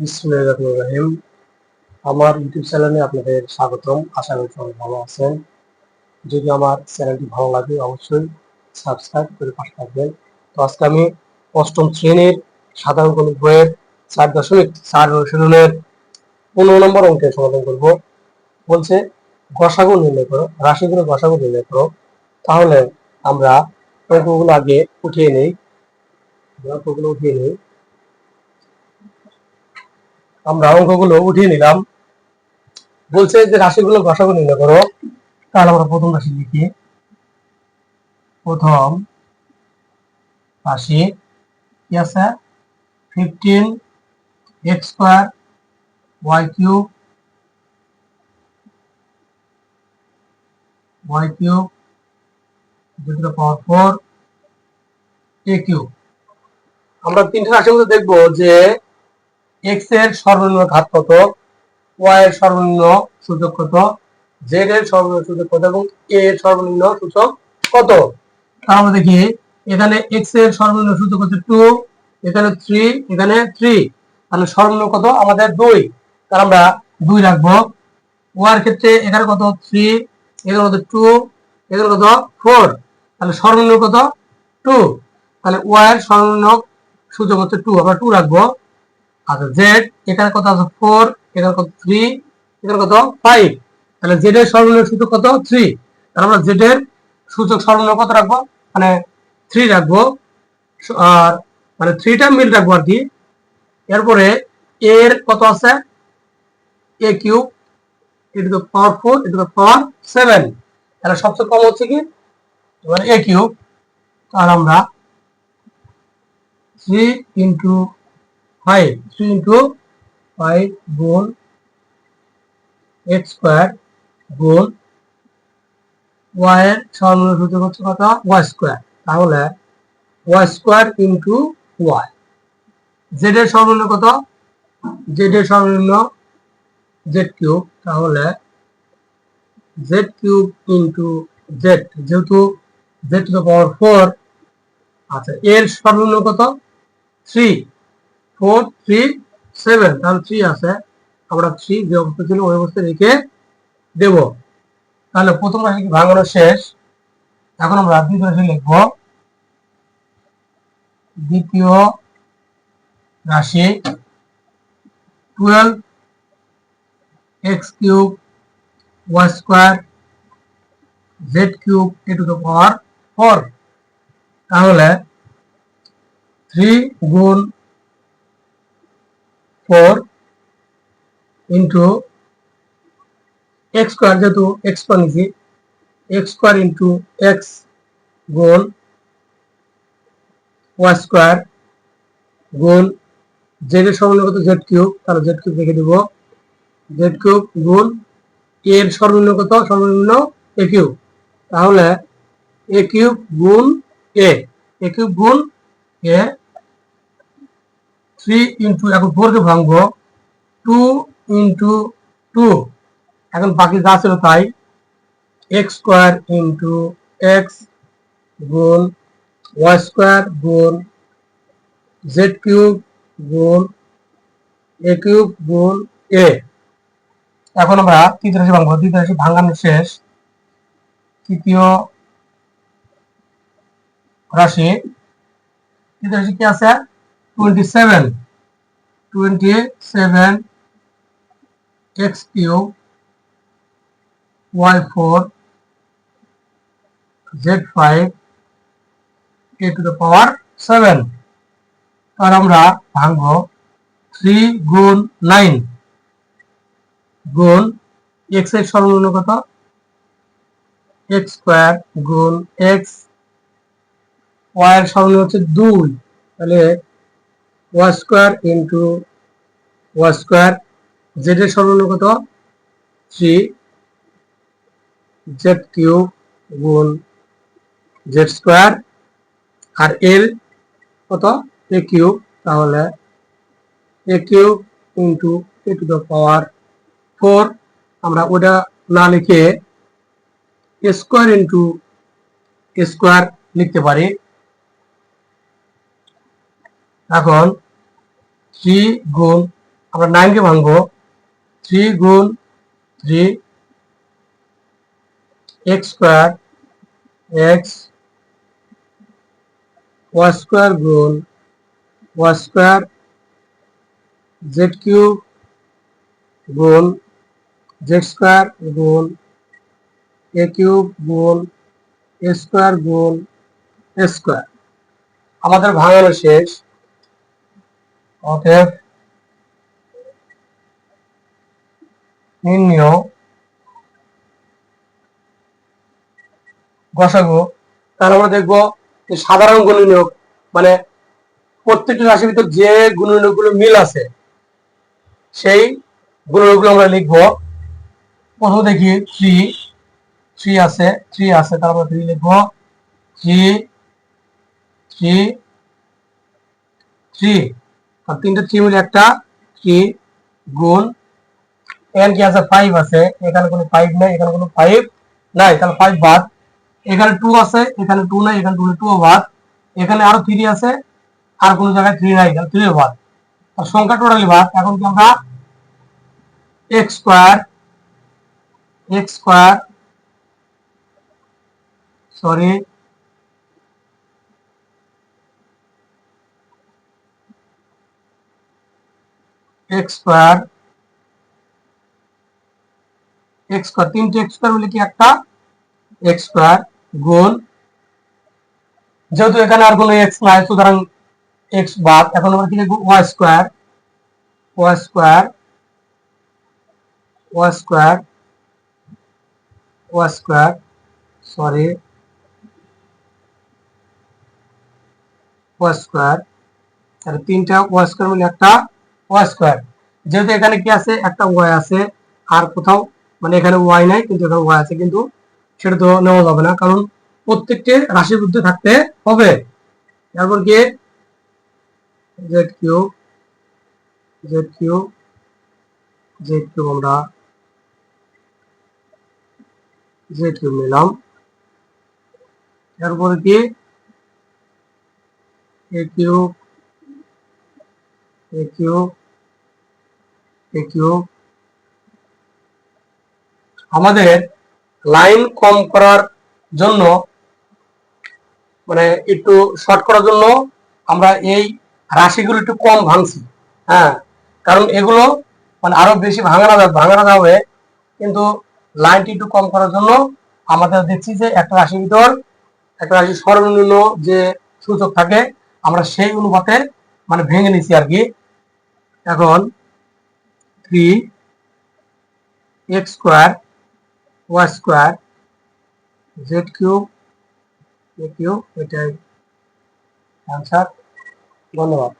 রহিম। আমার ইউটিউব চ্যানেলে আপনাদের স্বাগতম। আশা করি সবাই ভালো আছেন। যদি আমার চ্যানেলটি ভালো লাগে, অবশ্যই সাবস্ক্রাইব করে পাশে থাকবেন। তো আজকে আমি অষ্টম শ্রেণির সাধারণ গণিত বইয়ের চার দশমিক চার অনুশীলনের পনেরো নম্বর অঙ্কের সমাধান করব। বলছে, গসাগু নির্ণয় করো রাশিগুলো গসাগু নির্ণয় করো। তাহলে আমরা অঙ্কগুলো আগে উঠিয়ে নিই। অঙ্কগুলো উঠিয়ে নেই। আমরা অঙ্কগুলো উঠিয়ে নিলাম। বলছে যে রাশিগুলো গসাগু নির্ণয় করো। তাহলে আমরা প্রথম রাশি লিখি। প্রথম রাশি কি আছে? Fifteen X square Y cube Y cube দুটো পাওয়ার ফোর এ কিউব আমরা তিনটা রাশির মধ্যে দেখব যে এক্সের সর্বনিম্ন ঘাত কত? ওয়াই এর সর্বনিম্ন সূচক কত? জেড এর সর্বনিম্ন সূচক কত এবং এ এর সর্বনিম্ন সূচক কত? তার আমরা দেখি এখানে এক্সের সর্বনিম্ন সূচক হচ্ছে টু এখানে থ্রি এখানে থ্রি তাহলে সর্বনিম্ন কত? আমাদের দুই। তাহলে আমরা দুই রাখব। ওয়ার ক্ষেত্রে এখানে কত? থ্রি এখানে কত? টু এখানে কত? ফোর তাহলে সর্বনিম্ন কত? টু তাহলে ওয়াই এর সর্বনিম্ন সূচক হচ্ছে টু আমরা টু রাখব। আচ্ছা জেড এখানে কত আছে? ফোর এখানে কত থ্রি এখানে কত ফাইভ তাহলে জেড এর সর্বনিম্ন সূচক কত? থ্রি তাহলে আমরা জেড এর সূচক সর্বনিম্ন কত রাখব? মানে থ্রি রাখব। আর মানে থ্রিটা মিল রাখব আর কি। এরপরে এর কত আছে? A cube A to the power four A to the power seven তাহলে সবচেয়ে কম হচ্ছে কি? এবার এ কিউব তাহলে আমরা three into five three into five গুণ এক্স স্কোয়ার গুণ ওয়াই এর সর্বনিম্ন সূচক হচ্ছে কত? Y square. তাহলে Y square into Y. Z এর সর্বনিম্ন কত? জেড এর সর্বনিম্ন জেড কিউব। তাহলে জেড কিউব ইন্টু জেড, যেহেতু Z to the power four আচ্ছা এর সর্বনিম্ন কত? থ্রি। ফোর থ্রি সেভেন, তাহলে থ্রি আছে। আমরা থ্রি যে অবস্থা ছিল, ওই অবস্থায় রেখে দেব। তাহলে প্রথম রাশি ভাঙানো শেষ। এখন আমরা দ্বিতীয় রাশি লিখব, দ্বিতীয় রাশি twelve X cube Y square Z cube A to the power four তাহলে থ্রি গুণ ফোর ইন্টু এক্স স্কোয়ার যেহেতু এক্স স্কোয়ার নিছি এক্স স্কোয়ার ইন্টু এক্স গুণ ওয়াই স্কোয়ার গুণ জেড এর সর্বনিম্ন কত? Z cube. তাহলে জেড কিউব রেখে দিব। জেড কিউব গুণ এর সর্বনিম্ন কত? সর্বনিম্ন এ কিউব। তাহলে এ কিউব গুণ এ এ কিউব গুণ এ থ্রি ইন্টু এখন ফোরকে ভাঙবো টু ইন্টু টু এখন বাকি যা ছিল তাই এক্স স্কোয়ার ইন্টু এক্স গুণ ওয়াই স্কোয়ার গুণ জেড কিউব গুণ এ কিউব গুণ এ এখন আমরা তৃতীয় রাশি ভাঙবো তৃতীয় রাশি ভাঙানো শেষ। তৃতীয় রাশি তৃতীয় রাশি কি আছে? Twenty seven twenty seven X cube Y four Z five A to the power seven আর আমরা ভাঙব থ্রি গুণ নাইন গুণ এক্সের সর্বনিম্ন কত? এক্স স্কোয়ার গুণ এক্স ওয়াই এর সর্বনিম্ন হচ্ছে দুই। তাহলে Y square into Y square Z এর সর্বনিম্ন কত? থ্রি জেড কিউব গুণ জেড স্কোয়ার আর এল কত? A cube. তাহলে A cube into A to the power four. আমরা ওটা না লিখে স্কোয়ার ইন্টু স্কোয়ার লিখতে পারি। এখন থ্রি গুণ, আমরা নাইনকে ভাঙবো থ্রি গুণ three X square X Y square গুণ ওয়াই স্কোয়ার জেড কিউব গুণ জেড স্কোয়ার গুণ এ কিউব গুণ এ স্কোয়ার গুণ এ স্কোয়ার আমাদের ভাঙানো শেষ। অতএব নির্ণয় গসাগু তাহলে আমরা দেখব যে সাধারণ গুণনীয়ক মানে প্রত্যেকটি রাশির ভিতর যে গুণনীয়কগুলো মিল আছে, সেই গুণনীয়কগুলো আমরা লিখব। প্রথমে দেখি থ্রি থ্রি আছে থ্রি আছে তারপর থ্রি লিখব। Three three three. তিনটে মিলে একটা থ্রি গুণ এখানে কি আছে ফাইভ আছে। এখানে কোনো ফাইভ নাই, এখানে কোনো ফাইভ নাই, তাহলে ফাইভ বাদ। এখানে টু আছে, এখানে টু নাই, এখানে টু টু বাদ। এখানে আরও থ্রি আছে, আর কোনো জায়গায় থ্রি নাই এখানে থ্রি বাদ। আর সংখ্যা টোটালি বাদ। এখন কি আমরা X square X square sorry X square X square তিনটে এক্স স্কোয়ার মিলে কি একটা এক্স স্কোয়ার গুণ যেহেতু এখানে আর কোনো এক্স নাই সুতরাং এক্স বাদ এখন আমরা কি লিখব Y square Y square Y square Y square sorry Y square তাহলে তিনটা ওয়াই স্কোয়ার মিলে একটা ওয়াই স্কোয়ার যেহেতু এখানে কি আছে? একটা ওয়াই আছে। আর কোথাও মানে এখানে ওয়াই নাই, কিন্তু এখানে ওয়াই আছে। কিন্তু সেটা তো নেওয়া যাবে না, কারণ প্রত্যেকটি রাশির মধ্যে থাকতে হবে। তারপর কি Z cube Z cube Z cube আমরা জেড কিউ নিলাম। তারপরে কি A cube A cube A cube আমাদের লাইন কম করার জন্য মানে একটু শর্ট করার জন্য আমরা এই রাশিগুলো একটু কম ভাঙছি। হ্যাঁ কারণ এগুলো মানে আরও বেশি ভাঙানো ভাঙানো যাবে। কিন্তু লাইনটি একটু কম করার জন্য আমাদের দেখছি যে একটা রাশির ভিতর একটা রাশির সর্বনিম্ন যে সূচক থাকে, আমরা সেই অনুপাতে মানে ভেঙে নিছি আর কি। এখন three X square Y square Z cube A cube এটাই আনসার ধন্যবাদ।